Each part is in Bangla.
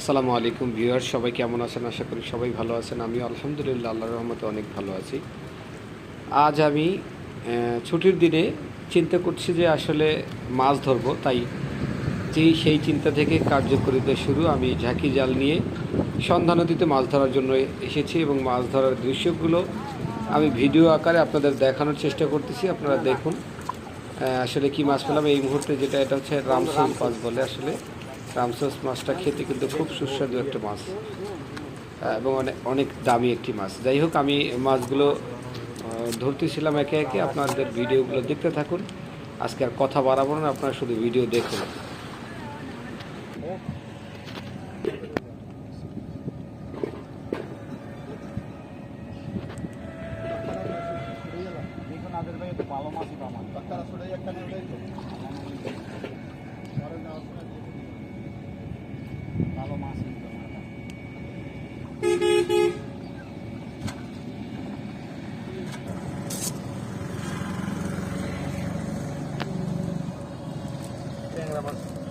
আসসালামু আলাইকুম ভিউয়ার সবাই কেমন আছেন? আশা করি সবাই ভালো আছেন। আমি আলহামদুলিল্লাহ, আল্লাহর রহমতে অনেক ভালো আছি। আজ আমি ছুটির দিনে চিন্তা করছি যে আসলে মাছ ধরবো, তাই যেই সেই চিন্তা থেকে কার্যকরিতা শুরু। আমি ঝাঁকি জাল নিয়ে সন্ধ্যা নদীতে মাছ ধরার জন্য এসেছি এবং মাছ ধরার দৃশ্যগুলো আমি ভিডিও আকারে আপনাদের দেখানোর চেষ্টা করতেছি। আপনারা দেখুন আসলে কি মাছ পেলাম। এই মুহূর্তে যেটা, এটা হচ্ছে রামসোস মাছ বলে আসলে। রামসোস মাছটা খেতে কিন্তু খুব সুস্বাদু একটা মাছ এবং অনেক অনেক দামি একটি মাছ। যাই হোক, আমি মাছগুলো ধরতেছিলাম একে একে, আপনাদের ভিডিওগুলো দেখতে থাকুন। আজকে আর কথা বাড়াবো না, আপনারা শুধু ভিডিও দেখুন। ভালো ভালো মাছই পামান ট্যাংরা মাছ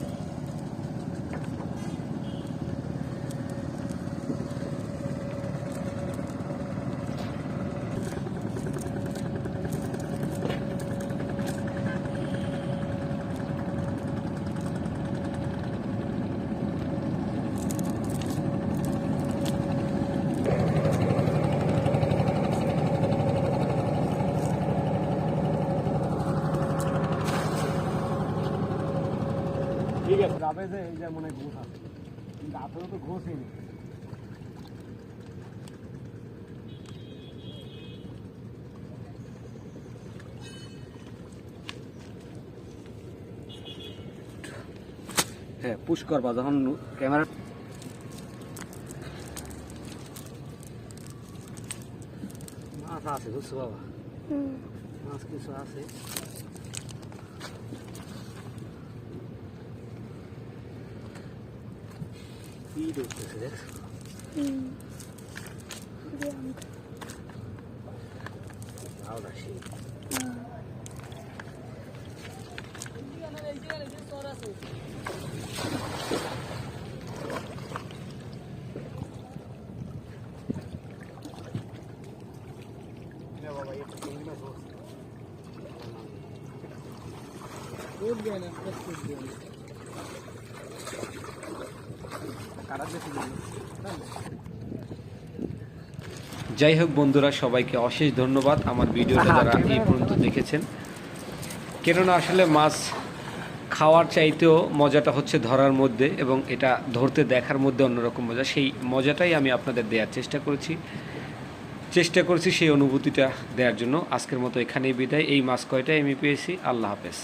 ঠিক আছে যাবে যে এই যে মনে ঘুষ আছে। কিন্তু আসলে তো ঘুষই নেই হ্যাঁ পুশ করবা যখন ক্যামেরা মাছ আছে বুঝছ বাবা? মাছ কিছু আছে। কি দেখতেছে দেখছ আলাদা সেই বাবা একটু চিংড়ি মাছ বসছে। কাটা বেশি নেই। যাই হোক বন্ধুরা সবাইকে অশেষ ধন্যবাদ আমার ভিডিওটা যারা এই পর্যন্ত দেখেছেন। কেননা আসলে মাছ খাওয়ার চাইতেও মজাটা হচ্ছে ধরার মধ্যে এবং এটা ধরতে দেখার মধ্যে অন্যরকম মজা। সেই মজাটাই আমি আপনাদের দেওয়ার চেষ্টা করেছি। চেষ্টা করেছি সেই অনুভূতিটা দেওয়ার জন্য। আজকের মতো এখানেই বিদায়। এই মাছ কয়টাই আমি পেয়েছি? আল্লাহ হাফেজ।